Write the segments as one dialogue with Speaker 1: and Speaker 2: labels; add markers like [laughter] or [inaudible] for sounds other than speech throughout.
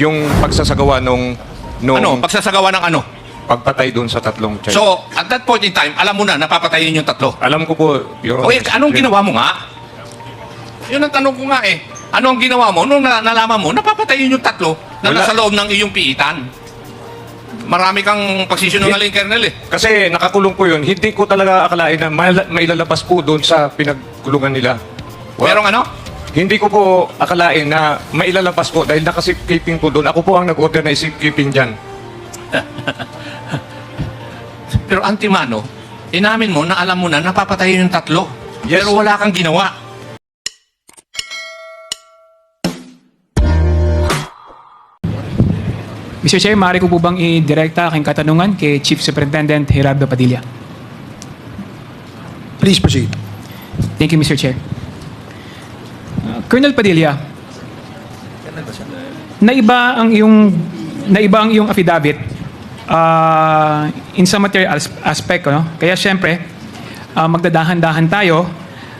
Speaker 1: yung pagsasagawa nung, nung
Speaker 2: Ano? Pagsasagawa ng ano?
Speaker 1: pagpatay doon sa tatlong child.
Speaker 2: So, at that point in time, alam mo na, napapatayin yung tatlo.
Speaker 1: Alam ko po, Your
Speaker 2: O eh,
Speaker 1: Honor.
Speaker 2: anong ginawa mo nga? Yun ang tanong ko nga eh. Ano ang ginawa mo? Nung na- nalaman mo, napapatayin yung tatlo na
Speaker 1: Wala.
Speaker 2: nasa loob ng iyong piitan. Marami kang pagsisinungaling, Colonel eh.
Speaker 1: Kasi nakakulong po yun, hindi ko talaga akalain na maila- mailalabas po doon sa pinagkulungan nila. Well,
Speaker 2: Merong ano?
Speaker 1: Hindi ko po akalain na mailalabas po dahil nakasafekeeping po doon. Ako po ang nag-order na safekeeping dyan. [laughs]
Speaker 2: Pero antimano, inamin mo na alam mo na napapatayin yung tatlo.
Speaker 1: Yes.
Speaker 2: Pero wala kang ginawa.
Speaker 3: Mr. Chair, maaari ko po bang i-direkta aking katanungan kay Chief Superintendent Gerardo Padilla?
Speaker 4: Please proceed.
Speaker 3: Thank you, Mr. Chair. Uh, Colonel Padilla, naiba ang iyong naiba ang iyong affidavit uh, in some material as- aspect, no? Kaya syempre, uh, magdadahan-dahan tayo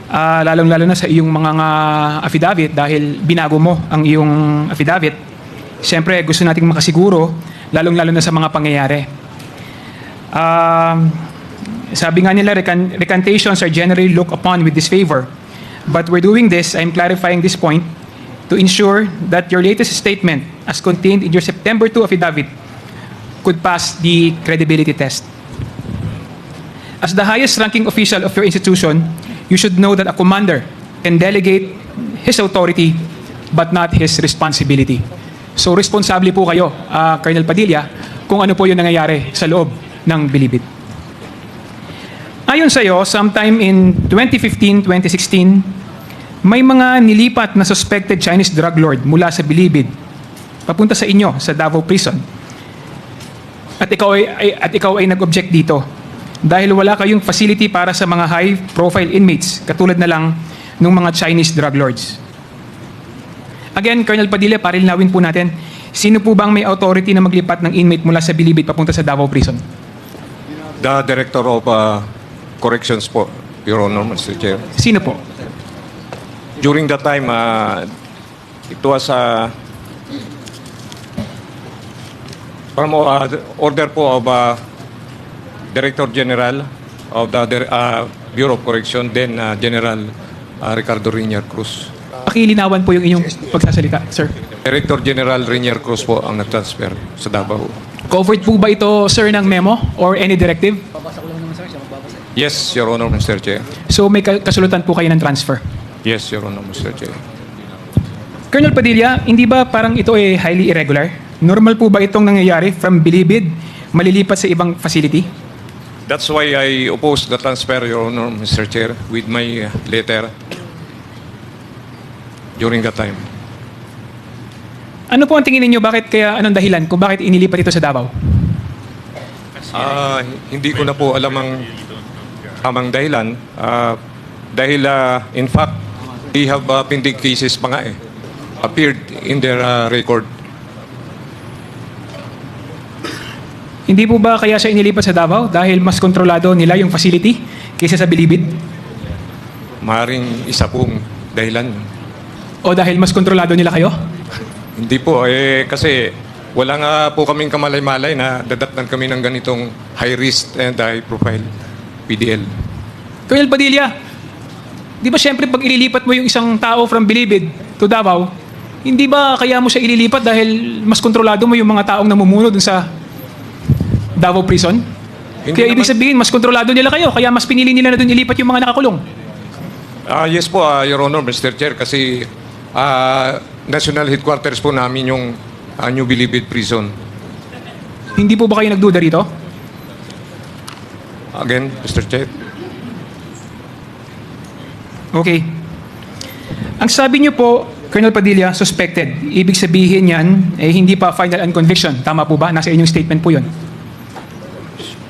Speaker 3: uh, lalong-lalo na sa iyong mga nga affidavit dahil binago mo ang iyong affidavit. Siyempre, gusto nating makasiguro lalong-lalo na sa mga pangyayari. Um, sabi nga nila, recan- recantations are generally looked upon with disfavor. But we're doing this, I'm clarifying this point, to ensure that your latest statement, as contained in your September 2 affidavit, could pass the credibility test. As the highest ranking official of your institution, you should know that a commander can delegate his authority but not his responsibility. So responsable po kayo, ah, Colonel Padilla, kung ano po yung nangyayari sa loob ng Bilibid. Ayon sa iyo, sometime in 2015-2016, may mga nilipat na suspected Chinese drug lord mula sa Bilibid papunta sa inyo sa Davao Prison. At ikaw ay, ay- at ikaw ay nag-object dito dahil wala kayong facility para sa mga high-profile inmates katulad na lang ng mga Chinese drug lords. Again, Colonel Padilla, parilnawin po natin, sino po bang may authority na maglipat ng inmate mula sa Bilibid papunta sa Davao Prison?
Speaker 1: The Director of uh, Corrections po, Your Honor, Mr. Chair.
Speaker 3: Sino po?
Speaker 1: During that time, uh, it was uh, from uh, the order po of uh, Director General of the uh, Bureau of Correction, then uh, General uh, Ricardo Rinier Cruz.
Speaker 3: Pakilinawan po yung inyong pagsasalita, sir.
Speaker 1: Director General Rinier Cruz po ang nag-transfer sa Davao.
Speaker 3: Covered po ba ito, sir, ng memo or any directive?
Speaker 1: Yes, Your Honor, Mr. Chair.
Speaker 3: So may ka- kasulatan po kayo ng transfer.
Speaker 1: Yes, Your Honor, Mr. Chair.
Speaker 3: Colonel Padilla, hindi ba parang ito ay highly irregular? Normal po ba itong nangyayari from Bilibid, malilipat sa ibang facility?
Speaker 1: That's why I oppose the transfer, Your Honor, Mr. Chair, with my uh, letter during that time.
Speaker 3: Ano po ang tingin ninyo, bakit kaya, anong dahilan kung bakit inilipat ito sa Davao?
Speaker 1: Ah, hindi ko na po alam ang tamang dahilan. Ah, dahil, ah, in fact, we have uh, pending cases pa nga eh. Appeared in their ah, record.
Speaker 3: Hindi po ba kaya siya inilipat sa Davao dahil mas kontrolado nila yung facility kaysa sa Bilibid?
Speaker 1: Maring isa pong dahilan.
Speaker 3: O dahil mas kontrolado nila kayo?
Speaker 1: Hindi po, eh, kasi wala nga po kaming kamalay-malay na dadatnan kami ng ganitong high risk and high profile PDL.
Speaker 3: Colonel Padilla, di ba syempre pag ililipat mo yung isang tao from Bilibid to Davao, hindi ba kaya mo siya ililipat dahil mas kontrolado mo yung mga taong namumuno dun sa Davao Prison?
Speaker 1: Hindi
Speaker 3: kaya ibig
Speaker 1: naman-
Speaker 3: sabihin, mas kontrolado nila kayo, kaya mas pinili nila na dun ilipat yung mga nakakulong.
Speaker 1: Ah, yes po, ah, Your Honor, Mr. Chair, kasi ah, national headquarters po namin yung ah, New Bilibid Prison.
Speaker 3: Hindi po ba kayo nagduda rito?
Speaker 1: Again, Mr. Chair.
Speaker 3: Okay. Ang sabi niyo po, Colonel Padilla, suspected. Ibig sabihin yan, eh, hindi pa final and conviction. Tama po ba? Nasa inyong statement po yun.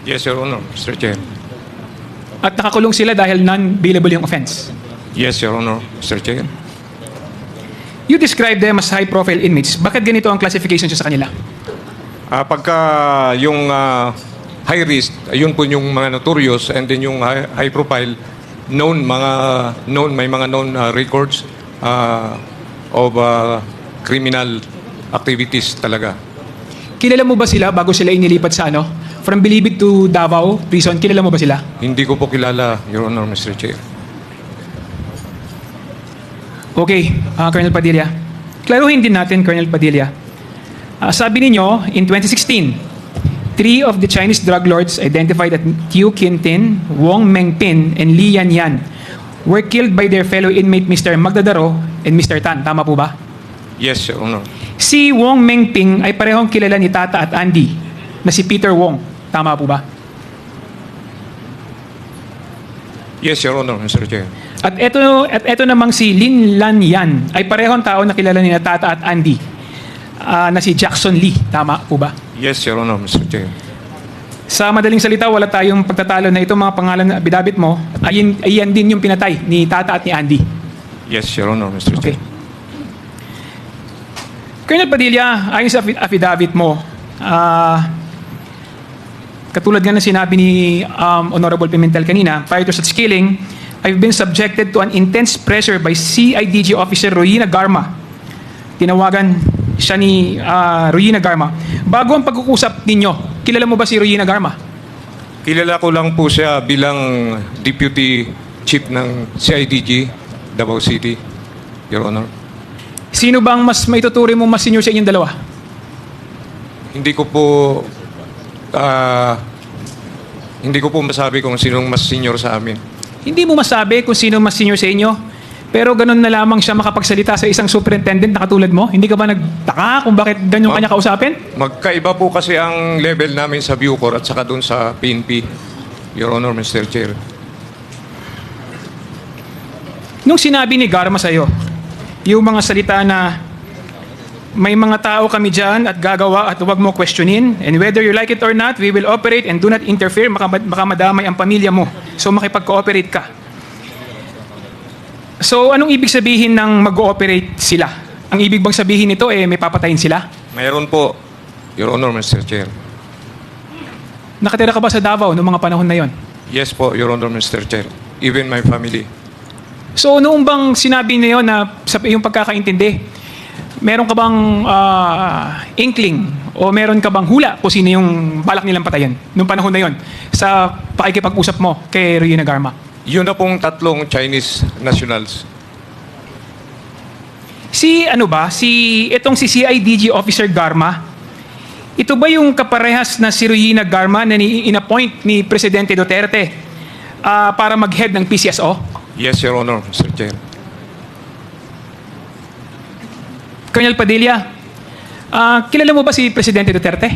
Speaker 1: Yes, Your Honor, Mr. Chair.
Speaker 3: At nakakulong sila dahil non-bailable yung offense.
Speaker 1: Yes, Your Honor, Mr. Chair.
Speaker 3: You describe them as high-profile inmates. Bakit ganito ang classification sa kanila?
Speaker 1: Ah, pagka yung ah, high risk, yun po yung mga notorious and then yung high, high profile, known mga known may mga known ah, records ah, of ah, criminal activities talaga.
Speaker 3: Kilala mo ba sila bago sila inilipat sa ano? From Bilibid to Davao Prison, kilala mo ba sila?
Speaker 1: Hindi ko po kilala, Your Honor, Mr. Chair.
Speaker 3: Okay, ah, Colonel Padilla. Klaruhin din natin, Colonel Padilla. Ah, sabi ninyo, in 2016, three of the Chinese drug lords identified as Tiu Quintin, Wong Mengpin, and Li Yan Yan were killed by their fellow inmate Mr. Magdadaro and Mr. Tan. Tama po ba?
Speaker 1: Yes, Your Honor.
Speaker 3: Si Wong Mengping ay parehong kilala ni Tata at Andy na si Peter Wong. Tama po ba?
Speaker 1: Yes, Your Honor, Mr. Chair.
Speaker 3: At eto, at eto namang si Lin Lan Yan ay parehong tao na kilala ni Tata at Andy ah, na si Jackson Lee. Tama po ba?
Speaker 1: Yes, Your Honor, Mr. Chair.
Speaker 3: Sa madaling salita, wala tayong pagtatalo na itong mga pangalan na abidabit mo, ayin, ayan din yung pinatay ni Tata at ni Andy.
Speaker 1: Yes, Your Honor, Mr.
Speaker 3: Okay.
Speaker 1: Chair.
Speaker 3: Colonel Padilla, ayon sa affi- affidavit mo, ah, katulad nga na sinabi ni um, Honorable Pimentel kanina, prior to such killing, I've been subjected to an intense pressure by CIDG Officer Royina Garma. Tinawagan siya ni ah, Royina Garma. Bago ang pag-uusap ninyo, kilala mo ba si Royina Garma?
Speaker 1: Kilala ko lang po siya bilang Deputy Chief ng CIDG, Davao City, Your Honor.
Speaker 3: Sino bang mas maituturing mo mas senior sa inyong dalawa?
Speaker 1: Hindi ko po ah, hindi ko po masabi kung sinong mas senior sa amin.
Speaker 3: Hindi mo masabi kung sino mas senior sa inyo. Pero ganun na lamang siya makapagsalita sa isang superintendent na katulad mo. Hindi ka ba nagtaka kung bakit ganyan kanya kausapin?
Speaker 1: Magkaiba po kasi ang level namin sa Bucor at saka doon sa PNP, Your Honor, Mr. Chair.
Speaker 3: Nung sinabi ni Garma sa'yo, yung mga salita na may mga tao kami dyan at gagawa at huwag mo questionin and whether you like it or not, we will operate and do not interfere, maka, maka madamay ang pamilya mo. So makipag-cooperate ka. So anong ibig sabihin ng mag-ooperate sila? Ang ibig bang sabihin nito eh may papatayin sila?
Speaker 1: Mayroon po, Your Honor, Mr. Chair.
Speaker 3: Nakatira ka ba sa Davao noong mga panahon na yon?
Speaker 1: Yes po, Your Honor, Mr. Chair. Even my family.
Speaker 3: So noong bang sinabi niyo na sa iyong pagkakaintindi, meron ka bang ah, inkling o meron ka bang hula kung sino yung balak nilang patayin noong panahon na yon sa pakikipag-usap mo kay Rina Garma?
Speaker 1: Yun na pong tatlong Chinese nationals.
Speaker 3: Si ano ba, si itong si CIDG Officer Garma, ito ba yung kaparehas na si Rina Garma na ni inappoint ni Presidente Duterte ah, para mag-head ng PCSO?
Speaker 1: Yes, Your Honor, Mr. Chair.
Speaker 3: Colonel Padilla, ah, kilala mo ba si Presidente Duterte?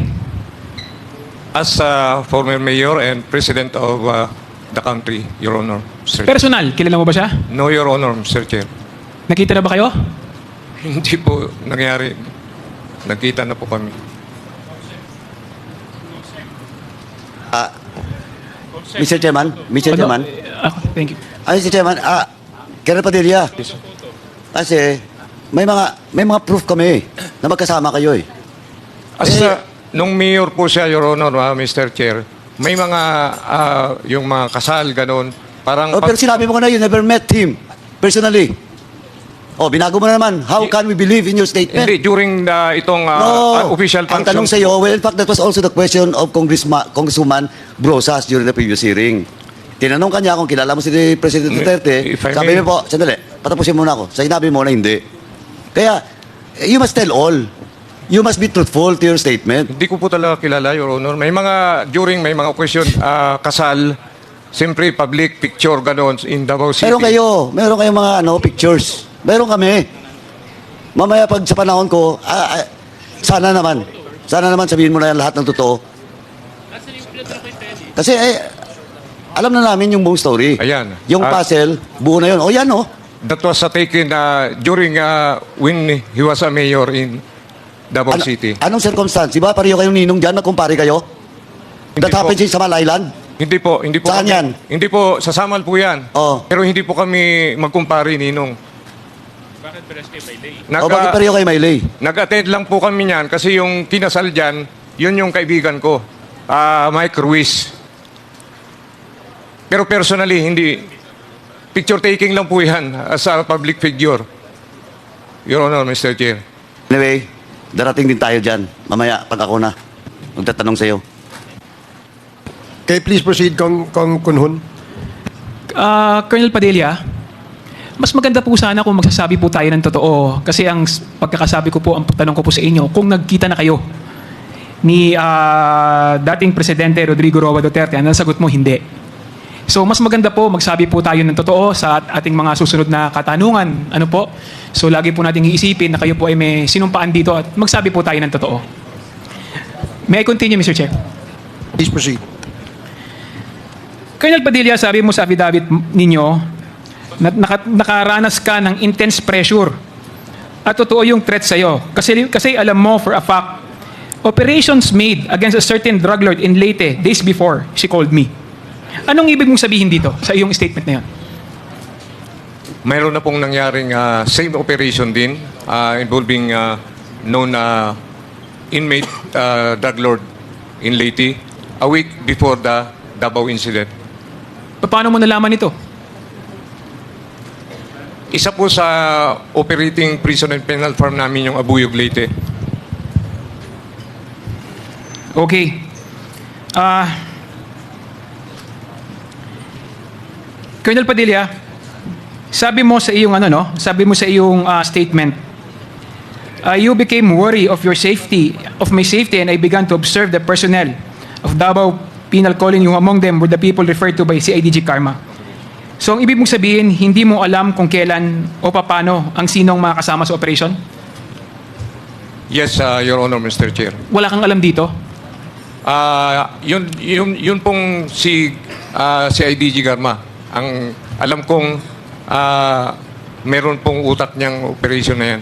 Speaker 1: As a former mayor and president of uh, the country, Your Honor. Chair.
Speaker 3: Personal, kilala mo ba siya?
Speaker 1: No, Your Honor, Mr. Chair.
Speaker 3: Nakita na ba kayo?
Speaker 1: Hindi po nangyari. Nagkita na po kami.
Speaker 4: Mr. Chairman, Mr. Chairman,
Speaker 3: Ah, thank you.
Speaker 4: ay Mr. Chairman, ah, Colonel Padilla, kasi may mga may mga proof kami na magkasama kayo eh.
Speaker 1: As
Speaker 4: Eh,
Speaker 1: a- nung mayor po siya, Your Honor, ah, Mr. Chair, may mga, ah, yung mga kasal, ganun. Parang,
Speaker 4: Oh, pero sinabi mo ko na you never met him personally. Oh, binago mo na naman. How can we believe in your statement?
Speaker 1: hindi, during the, itong ah,
Speaker 4: No.
Speaker 1: ah, official
Speaker 4: Ang
Speaker 1: function.
Speaker 4: tanong sa iyo, well, in fact, that was also the question of Congressma, Congresswoman Brosas during the previous hearing. Tinanong kanya kung kilala mo si President Duterte.
Speaker 1: If I
Speaker 4: Sabi
Speaker 1: may-
Speaker 4: mo po, sandali, patapusin muna ako. Sinabi mo na hindi. Kaya, eh, you must tell all. You must be truthful to your statement.
Speaker 1: Hindi ko po talaga kilala, Your Honor. May mga, during may mga occasion, ah, kasal, siyempre public picture, ganun, in Davao City.
Speaker 4: Meron kayo, meron kayong mga ano, pictures. Meron kami. Mamaya pag sa panahon ko, ah, ah, sana naman, sana naman sabihin mo na yan lahat ng totoo. Kasi eh, alam na namin yung buong story.
Speaker 1: Ayan.
Speaker 4: Yung
Speaker 1: Ah.
Speaker 4: puzzle, buo na yun. O yan oh.
Speaker 1: That was uh, taken uh, during uh, when he was a mayor in Davao
Speaker 4: Ano-
Speaker 1: City.
Speaker 4: Anong circumstance? Di ba pareho kayong ninong dyan, nagkumpare kayo?
Speaker 1: Hindi
Speaker 4: That
Speaker 1: po.
Speaker 4: happens in Samal Island?
Speaker 1: Hindi po, hindi po.
Speaker 4: Saan
Speaker 1: kami-
Speaker 4: yan?
Speaker 1: Hindi po, sa Samal po yan.
Speaker 4: Oh.
Speaker 1: Pero hindi po kami magkumpare, Ninong.
Speaker 4: o bakit pareho kayo Maylay?
Speaker 1: Nag-attend lang po kami niyan kasi yung kinasal dyan, yun yung kaibigan ko, ah Mike Ruiz. Pero personally, hindi. Picture taking lang po yan as a public figure. Your Honor, Mr. Chair.
Speaker 4: Anyway, Darating din tayo dyan. Mamaya, pag ako na, magtatanong sa'yo.
Speaker 5: Okay, please proceed, Kong, Kong Kunhun.
Speaker 3: Ah, Colonel Padilla, mas maganda po sana kung magsasabi po tayo ng totoo. Kasi ang pagkakasabi ko po, ang tanong ko po sa inyo, kung nagkita na kayo ni ah, dating Presidente Rodrigo Roa Duterte, ang sagot mo, hindi. So, mas maganda po, magsabi po tayo ng totoo sa at- ating mga susunod na katanungan. Ano po? So, lagi po nating iisipin na kayo po ay may sinumpaan dito at magsabi po tayo ng totoo. May I continue, Mr. Chair?
Speaker 5: Please proceed.
Speaker 3: Colonel Padilla, sabi mo sa affidavit ninyo na naka- nakaranas ka ng intense pressure at totoo yung threat sa'yo. Kasi, kasi alam mo for a fact, operations made against a certain drug lord in Leyte days before she called me. Anong ibig mong sabihin dito sa iyong statement na yun?
Speaker 1: Mayroon na pong nangyaring ah, same operation din ah, involving ah, known na inmate ah, drug lord in Leyte a week before the Davao incident.
Speaker 3: Paano mo nalaman ito?
Speaker 1: Isa po sa operating prison and penal farm namin yung Abuyog Leyte.
Speaker 3: Okay. Ah... Colonel Padilla, sabi mo sa iyong ano no, sabi mo sa iyong ah, statement, ah, you became worry of your safety, of my safety, and I began to observe the personnel of Davao Penal Colony who among them were the people referred to by CIDG Karma. So ang ibig mong sabihin, hindi mo alam kung kailan o paano ang sinong mga kasama sa operation?
Speaker 1: Yes, ah, Your Honor, Mr. Chair.
Speaker 3: Wala kang alam dito?
Speaker 1: Ah, yun, yun, yun pong si, ah, si IDG Garma. Ang alam kong ah, meron pong utak niyang operation na yan.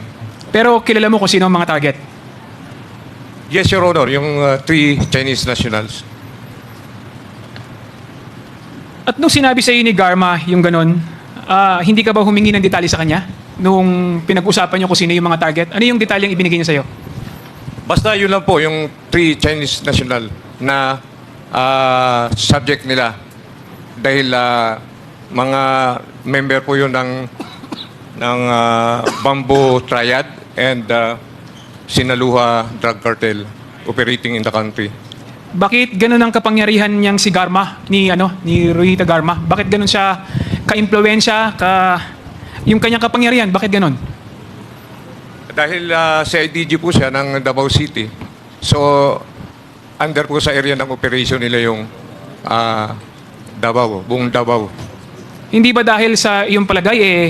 Speaker 3: Pero kilala mo kung sino ang mga target?
Speaker 1: Yes, Your Honor, yung ah, three Chinese nationals.
Speaker 3: At nung sinabi sa iyo ni Garma yung ganun, ah, hindi ka ba humingi ng detalye sa kanya? Nung pinag-usapan niyo kung sino yung mga target? Ano yung detalyeng ibinigay niya sa iyo?
Speaker 1: Basta yun lang po, yung three Chinese national na ah, subject nila. Dahil ah, mga member po yun ng, ng ah, Bamboo Triad and ah, Sinaluha Drug Cartel operating in the country.
Speaker 3: Bakit ganun ang kapangyarihan niyang si Garma, ni ano, ni Ruhita Garma? Bakit ganun siya ka-impluensya, ka yung kanyang kapangyarihan, bakit ganun?
Speaker 1: Dahil ah, sa IDG po siya ng Davao City. So, under po sa area ng operation nila yung ah, Davao, buong Davao.
Speaker 3: Hindi ba dahil sa iyong palagay eh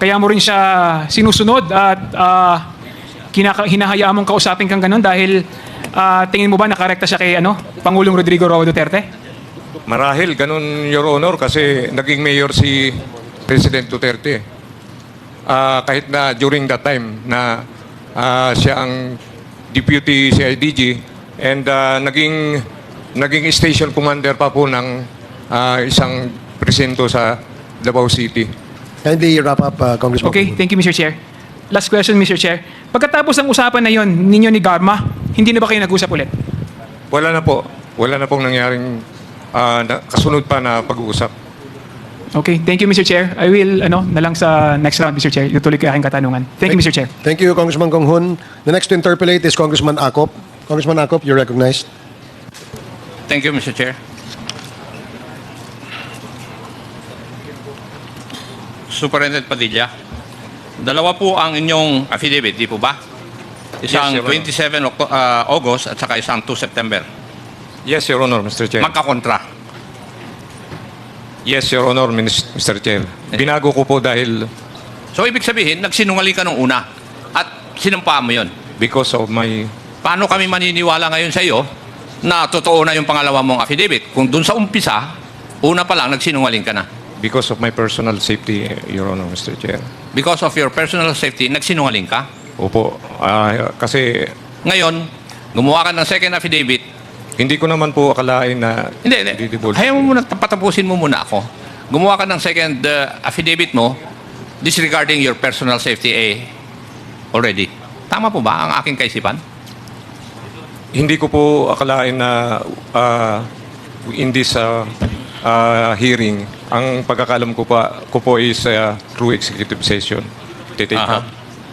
Speaker 3: kaya mo rin siya sinusunod at ah, kinaka- hinahayaan mong kausapin kang ganun dahil ah, tingin mo ba nakarekta siya kay ano, Pangulong Rodrigo Roa Duterte?
Speaker 1: Marahil, ganun, Your Honor, kasi naging mayor si President Duterte. Ah, kahit na during that time na ah, siya ang deputy CIDG and ah, naging, naging station commander pa po ng ah, isang presinto sa Davao City.
Speaker 5: Kindly wrap up, uh, Congressman.
Speaker 3: Okay, thank you Mr. Chair. Last question Mr. Chair. Pagkatapos ng usapan na yon ninyo ni Garma, hindi na ba kayo nag-usap ulit?
Speaker 1: Wala na po. Wala na pong nangyaring ah, na- kasunod pa na pag-uusap.
Speaker 3: Okay, thank you Mr. Chair. I will ano na lang sa next round Mr. Chair. Ituloy ko yung aking katanungan. Thank you Mr. Chair.
Speaker 5: Thank you, Congressman Kong Hun. The next to interpolate is Congressman Akop. Congressman Akop, you're recognized.
Speaker 2: Thank you, Mr. Chair. Superintendent Padilla, dalawa po ang inyong affidavit, di po ba? Isang
Speaker 1: Yes, Your Honor.
Speaker 2: 27 Octo- ah, August at saka isang 2 September.
Speaker 1: Yes, Your Honor, Mr. Chair.
Speaker 2: Magkakontra.
Speaker 1: yes, Your Honor, Minis- Mr. Chair. Binago ko po dahil
Speaker 2: So, ibig sabihin, nagsinungaling ka nung una at sinumpa mo yon.
Speaker 1: because of my
Speaker 2: Paano kami maniniwala ngayon sa iyo na totoo na yung pangalawa mong affidavit? Kung dun sa umpisa, una pa lang, nagsinungaling ka na.
Speaker 1: Because of my personal safety, Your Honor, Mr. Chair.
Speaker 2: Because of your personal safety, nagsinungaling ka.
Speaker 1: Opo, ah, kasi
Speaker 2: Ngayon, gumawa ka ng second affidavit.
Speaker 1: hindi ko naman po akalain na
Speaker 2: Hindi, hindi. Hayaan mo muna, patapusin mo muna ako. Gumawa ka ng second uh, affidavit mo disregarding your personal safety eh, already. Tama po ba ang aking kaisipan?
Speaker 1: Hindi ko po akalain na ah, in this ah, ah, hearing, ang pagkakalam ko pa ko po is ah, through executive session. Titake
Speaker 2: Aha.
Speaker 1: up.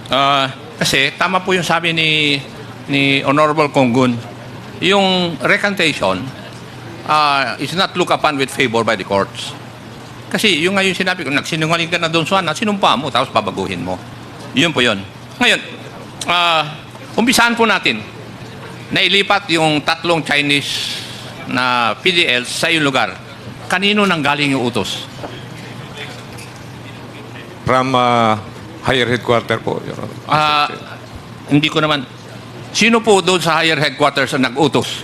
Speaker 2: Ah, kasi tama po yung sabi ni ni Honorable Konggun, yung recantation uh, is not looked upon with favor by the courts. Kasi yung ngayon sinabi ko, nagsinungaling ka na doon sa sinumpa mo, tapos babaguhin mo. Yun po yun. Ngayon, ah, umpisahan po natin na ilipat yung tatlong Chinese na PDL sa iyong lugar. Kanino nang galing yung utos?
Speaker 1: From uh, higher headquarter po, Your Honor.
Speaker 2: Ah, hindi ko naman. Sino po doon sa higher headquarters ang nag-utos?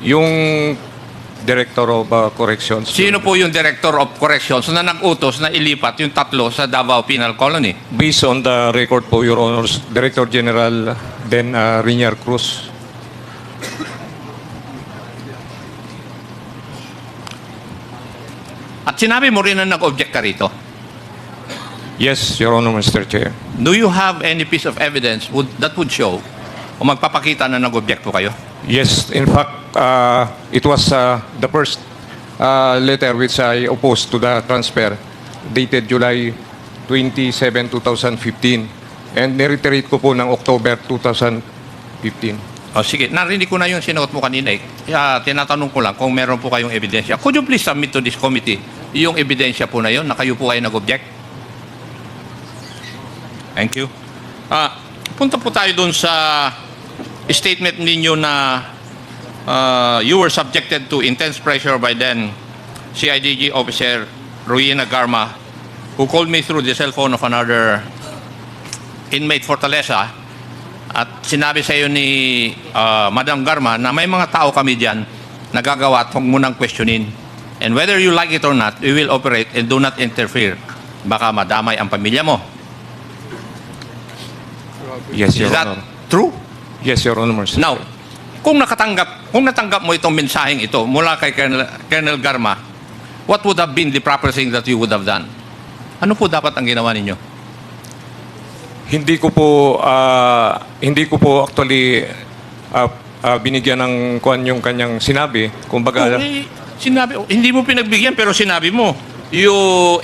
Speaker 1: Yung Director of uh, Corrections.
Speaker 2: Sino po yung Director of Corrections na nag-utos na ilipat yung tatlo sa Davao Penal Colony?
Speaker 1: Based on the record po, Your Honors, Director General then uh, Rinier Cruz.
Speaker 2: At sinabi mo rin na nag-object ka rito.
Speaker 1: Yes, Your Honor, Mr. Chair.
Speaker 2: Do you have any piece of evidence would, that would show o magpapakita na nag-object po kayo?
Speaker 1: Yes, in fact, uh, it was uh, the first uh, letter which I opposed to the transfer dated July 27, 2015 and nireiterate ko po ng October 2015.
Speaker 2: O sige, narinig ko na yung sinuot mo kanina eh. Kaya tinatanong ko lang kung meron po kayong ebidensya. Could you please submit to this committee yung ebidensya po na yun na kayo po ay nag-object? Thank you. Ah, punta po tayo dun sa statement ninyo na ah, you were subjected to intense pressure by then CIDG officer Ruina Garma who called me through the cell phone of another inmate Fortaleza at sinabi sa iyo ni ah, Madam Garma na may mga tao kami diyan nagagawa at huwag mo nang questionin. And whether you like it or not, we will operate and do not interfere. Baka madamay ang pamilya mo.
Speaker 1: Yes,
Speaker 2: Is
Speaker 1: Your
Speaker 2: that
Speaker 1: Honor.
Speaker 2: true?
Speaker 1: Yes, Your Honor, Mr.
Speaker 2: Now, kung nakatanggap, kung natanggap mo itong mensaheng ito mula kay Colonel, Colonel Garma, what would have been the proper thing that you would have done? Ano po dapat ang ginawa ninyo?
Speaker 1: Hindi ko po ah, hindi ko po actually ah, ah, binigyan ng kuan yung kanyang sinabi. Kumbaga,
Speaker 2: Oh, eh, sinabi, oh, hindi mo pinagbigyan pero sinabi mo, you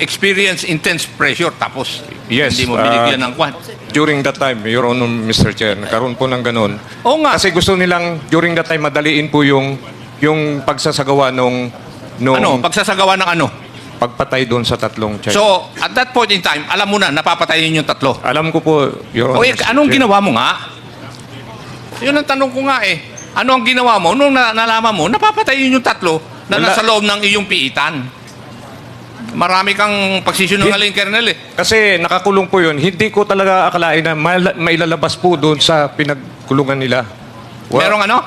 Speaker 2: experience intense pressure tapos
Speaker 1: Yes,
Speaker 2: hindi mo
Speaker 1: uh,
Speaker 2: binigyan ng kwan.
Speaker 1: during that time, Your Honor, Mr. Chair, nagkaroon po ng ganun.
Speaker 2: Oo nga.
Speaker 1: Kasi gusto nilang during that time madaliin po yung yung pagsasagawa nung nung
Speaker 2: ano, pagsasagawa ng ano?
Speaker 1: Pagpatay doon sa tatlong child.
Speaker 2: So, at that point in time, alam mo na, napapatayin yung tatlo.
Speaker 1: Alam ko po, Your
Speaker 2: O eh, anong ginawa mo nga? Yun ang tanong ko nga eh. Ano ang ginawa mo? Nung na- nalaman mo, napapatayin yung tatlo na
Speaker 1: Wala.
Speaker 2: nasa loob ng iyong piitan. Marami kang pagsisinungaling, Colonel eh.
Speaker 1: Kasi nakakulong po yun. Hindi ko talaga akalain na maila- mailalabas po doon sa pinagkulungan nila. Wa-
Speaker 2: Merong ano?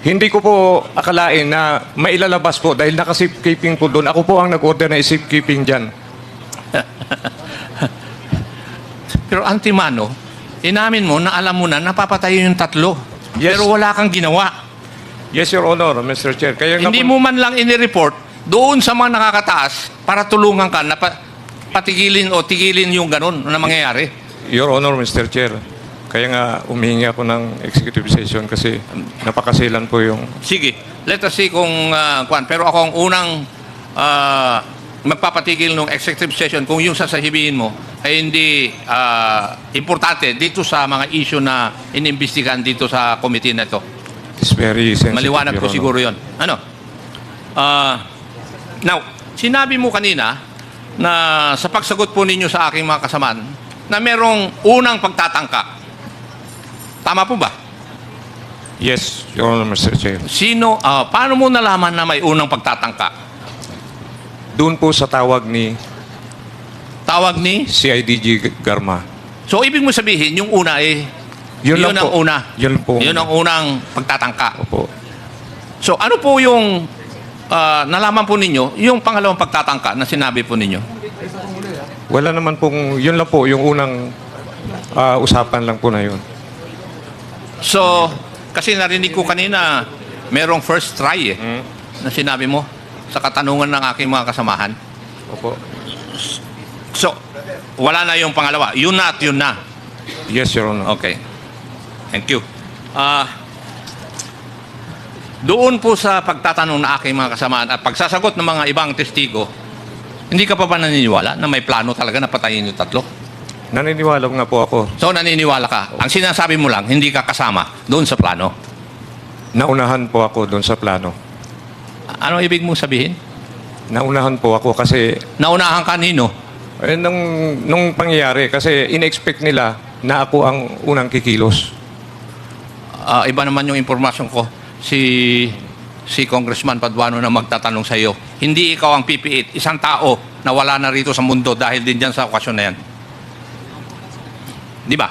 Speaker 1: Hindi ko po akalain na mailalabas po dahil naka-safekeeping po doon. Ako po ang nag-order na safekeeping dyan. [laughs]
Speaker 2: Pero antimano, inamin mo na alam mo na napapatayin yung tatlo.
Speaker 1: Yes.
Speaker 2: Pero wala kang ginawa.
Speaker 1: Yes, Your Honor, Mr. Chair. Kaya nga
Speaker 2: Hindi
Speaker 1: po-
Speaker 2: mo man lang inireport doon sa mga nakakataas para tulungan ka na pa- patigilin o tigilin yung ganun na mangyayari.
Speaker 1: Your Honor, Mr. Chair. Kaya nga umihingi ako ng executive session kasi napakasilan po yung...
Speaker 2: Sige, let us see kung ah, kwan. Pero ako ang unang ah, magpapatigil ng executive session kung yung sasahibihin mo ay hindi ah, importante dito sa mga issue na inimbestigahan dito sa committee na ito.
Speaker 1: It's very sensitive,
Speaker 2: Maliwanag ko siguro yon. Ano? Ah, now, sinabi mo kanina na sa pagsagot po ninyo sa aking mga kasamaan na merong unang pagtatangka. Tama po ba?
Speaker 1: Yes, Your Honor, Mr. Chair.
Speaker 2: Sino, ah, paano mo nalaman na may unang pagtatangka?
Speaker 1: Doon po sa tawag ni
Speaker 2: Tawag ni?
Speaker 1: CIDG Garma.
Speaker 2: So, ibig mo sabihin, yung una eh,
Speaker 1: Yun
Speaker 2: yun,
Speaker 1: lang
Speaker 2: ang
Speaker 1: po.
Speaker 2: una.
Speaker 1: Yun po.
Speaker 2: Yun ang unang pagtatangka.
Speaker 1: Opo.
Speaker 2: So, ano po yung ah, nalaman po ninyo, yung pangalawang pagtatangka na sinabi po ninyo?
Speaker 1: Wala naman pong... Yun lang po, yung unang ah, usapan lang po na yun.
Speaker 2: So, kasi narinig ko kanina, merong first try eh,
Speaker 1: Hmm?
Speaker 2: na sinabi mo sa katanungan ng aking mga kasamahan.
Speaker 1: Opo.
Speaker 2: So, wala na yung pangalawa. Yun na at yun na.
Speaker 1: Yes, Your Honor.
Speaker 2: Okay. Thank you. Ah, doon po sa pagtatanong na aking mga kasamaan at pagsasagot ng mga ibang testigo, hindi ka pa ba naniniwala na may plano talaga na patayin yung tatlo?
Speaker 1: Naniniwala nga po ako.
Speaker 2: So naniniwala ka. Ang sinasabi mo lang, hindi ka kasama doon sa plano.
Speaker 1: Naunahan po ako doon sa plano.
Speaker 2: Ano ibig mong sabihin?
Speaker 1: Naunahan po ako kasi
Speaker 2: Naunahan ka nino?
Speaker 1: eh, nung, nung pangyayari, kasi in-expect nila na ako ang unang kikilos.
Speaker 2: Ah, iba naman yung impormasyon ko. Si si Congressman Paduano na magtatanong sa iyo. Hindi ikaw ang pipiit, isang tao na wala na rito sa mundo dahil din dyan sa okasyon na yan. Di ba?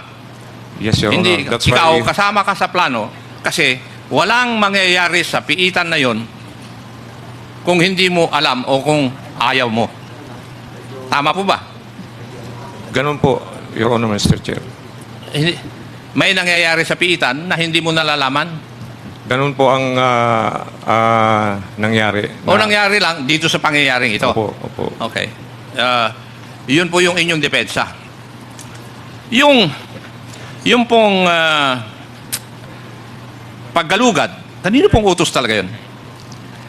Speaker 1: Yes, Your
Speaker 2: Hindi,
Speaker 1: Honor. That's
Speaker 2: ikaw
Speaker 1: why,
Speaker 2: kasama ka sa plano kasi walang mangyayari sa piitan na yon kung hindi mo alam o kung ayaw mo. Tama po ba?
Speaker 1: ganun po, Your Honor, Mr. Chair.
Speaker 2: Hindi- May nangyayari sa piitan na hindi mo nalalaman?
Speaker 1: Ganun po ang ah, ah, nangyari.
Speaker 2: O
Speaker 1: Na-
Speaker 2: nangyari lang dito sa pangyayaring ito?
Speaker 1: Opo, opo.
Speaker 2: Okay. Ah, yun po yung inyong depensa. Yung, yung pong ah, paggalugad, kanino pong utos talaga yun?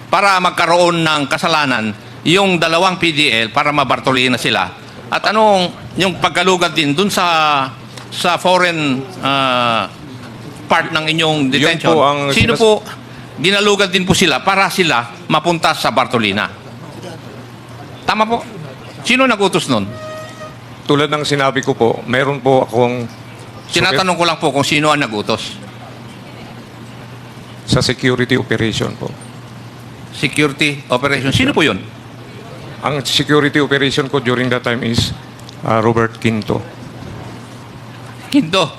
Speaker 2: Para magkaroon ng kasalanan yung dalawang PDL para mabartoliin na sila. At anong yung paggalugad din dun sa sa foreign ah, part ng inyong detention?
Speaker 1: po ang
Speaker 2: Sino
Speaker 1: sinas-
Speaker 2: po ginalugad din po sila para sila mapunta sa Bartolina? Tama po. Sino nagutos nun?
Speaker 1: Tulad ng sinabi ko po, meron po akong
Speaker 2: Tinatanong ko lang po kung sino ang nagutos.
Speaker 1: sa security operation po.
Speaker 2: Security operation. Sino po yun?
Speaker 1: Ang security operation ko during that time is ah, Robert Quinto.
Speaker 2: Hinto.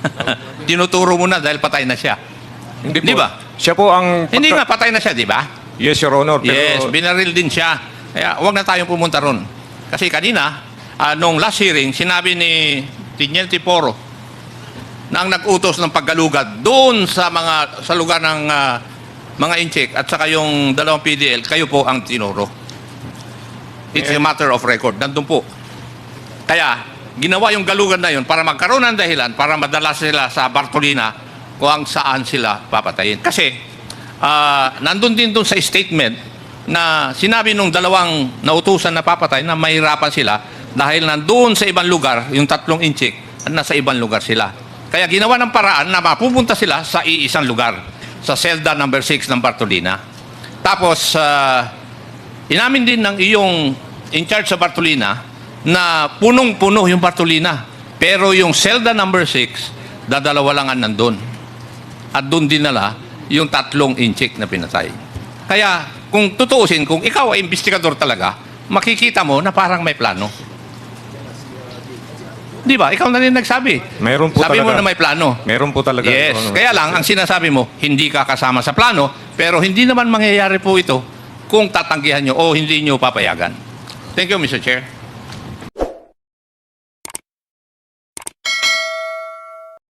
Speaker 2: [laughs] Tinuturo mo na dahil patay na siya.
Speaker 1: Hindi
Speaker 2: Di
Speaker 1: po.
Speaker 2: ba?
Speaker 1: Siya po ang...
Speaker 2: Hindi nga, patay na siya, di ba?
Speaker 1: Yes, Your Honor. Pero
Speaker 2: Yes, binaril din siya. Kaya huwag na tayong pumunta ron. Kasi kanina, ah, nung last hearing, sinabi ni Tiniente Poro na ang nag-utos ng paggalugad doon sa mga sa lugar ng ah, mga incheck at saka yung dalawang PDL, kayo po ang tinuro. It's a matter of record. Nandun po. Kaya, ginawa yung galugan na yun para magkaroon ng dahilan para madala sila sa Bartolina kung saan sila papatayin. Kasi, ah, nandun din dun sa statement na sinabi nung dalawang nautusan na papatay na mahirapan sila dahil nandun sa ibang lugar, yung tatlong inchik, nasa ibang lugar sila. Kaya ginawa ng paraan na mapupunta sila sa iisang lugar, sa selda number 6 ng Bartolina. Tapos, ah, Inamin din ng iyong in charge sa Bartolina na punong-puno yung Bartolina. Pero yung selda number 6, dadalawa lang ang nandun. At doon din nala yung tatlong inchik na pinatay. Kaya kung tutuusin, kung ikaw ay investigador talaga, makikita mo na parang may plano. Di ba? Ikaw na rin nagsabi.
Speaker 1: Meron po
Speaker 2: Sabi mo
Speaker 1: talaga.
Speaker 2: na may plano.
Speaker 1: Meron po talaga.
Speaker 2: Yes.
Speaker 1: Honor.
Speaker 2: Kaya lang, ang sinasabi mo, hindi ka kasama sa plano, pero hindi naman mangyayari po ito kung tatanggihan nyo o hindi nyo papayagan. Thank you, Mr. Chair.